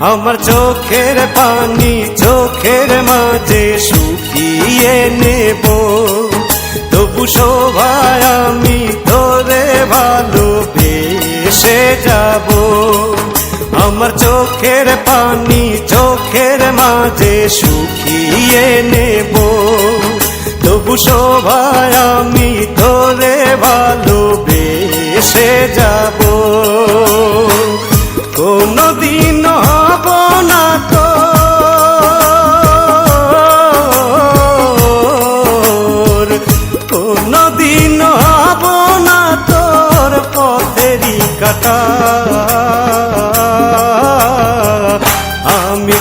আমার চোখের পানি, চোখের মাঝে শুকিয়ে নেব। তবু শোভায় আমি তোরে ভালোবেসে যাব। আমার চোখের পানি, চোখের মাঝে শুকিয়ে নেব। তবু শোভায় আমি তোরে ভালোবেসে যাব।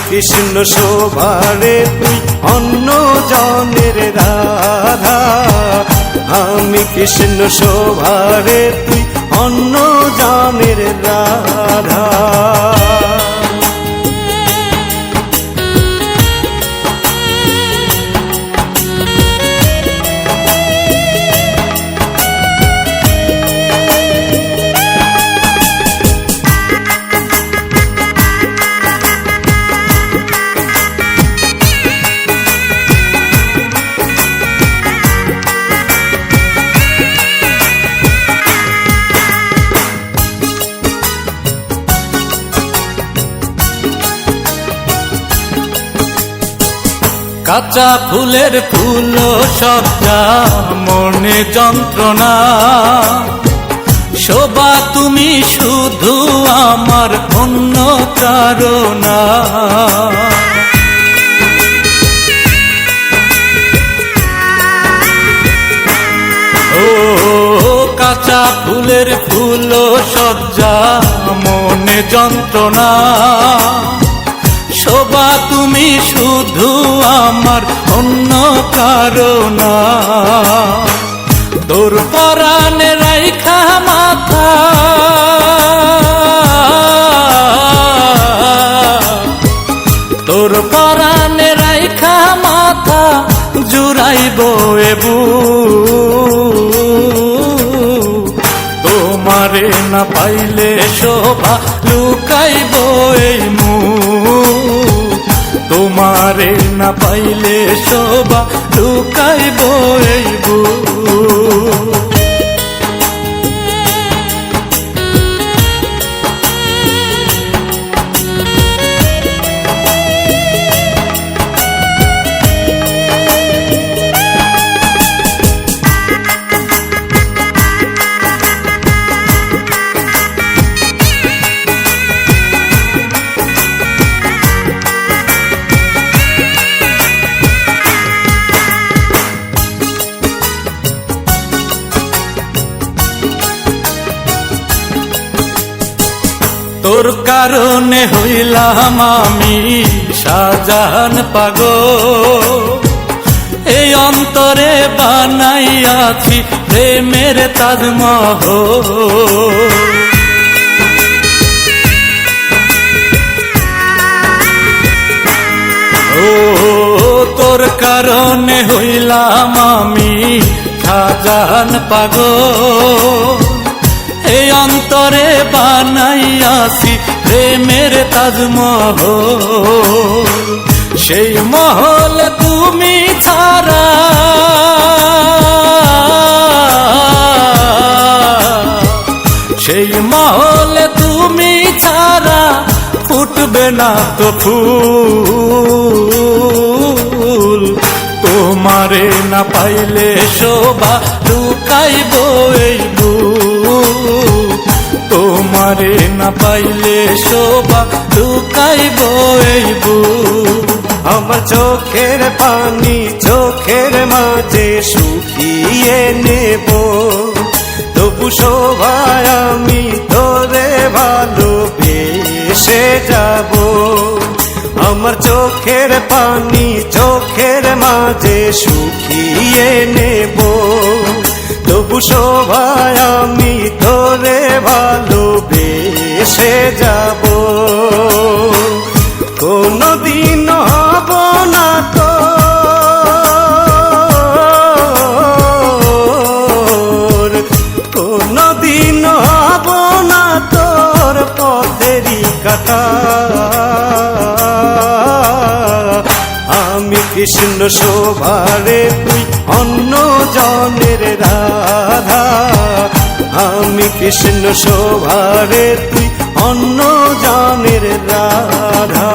কৃষ্ণ শোভারে তুই অন্য জনের রাধা। আমি কৃষ্ণ শোভারে তুই অন্য জনের রাধা। কাঁচা ফুলের ফুল সজ্জা, মনে যন্ত্রণা। শোভা, তুমি শুধু আমার অন্য ও কাঁচা ফুলের ফুল সজ্জা, মনে যন্ত্রণা। শোভা, তুমি শুধু আমার, অন্য কারণা তোর পরাণে রাইখা মাথা। তোর পরাণে রাইখা মাথা, জুড়াইব এবু তোমারে না পাইলে শোভা লুকাইব এই মু তোমারে না পাইলে শোভা লুকাইব এই তোর কারণে হইলাম আমি শাহজাহান পাগ এই অন্তরে বানাইয়াছি প্রেমের তাজমহ ও, তোর কারণে হইলাম আমি শাহজাহান পাগল। এই অন্তরে বানাইয়াছি প্রেমের তাজমহল। সেই মহল তুমি ছাড়া। সেই মহল তুমি ছাড়া ফুটবে না তো ফুল। তোমারে না পাইলে শোভা লুকাইব এই তোমারে না পাইলে শোভা লুকাইব এই আমার চোখের পানি, চোখের মাঝে শুকিয়ে নেব। তবু শোভায় আমি তোরে ভালোবেসে যাব। আমার চোখের পানি, চোখের মাঝে শুকিয়ে নেব। তবু শোভায় আমি তোরে ভালোবেসে যাব। কোনদিন হব না তো। কোনদিন দিন হব না তোর পথেরই কাটা। আমি কৃষ্ণ শোভারে তুই অন্য জনের রাধা। আমি কৃষ্ণ শোভারে তুই অন্য জানের রাধা।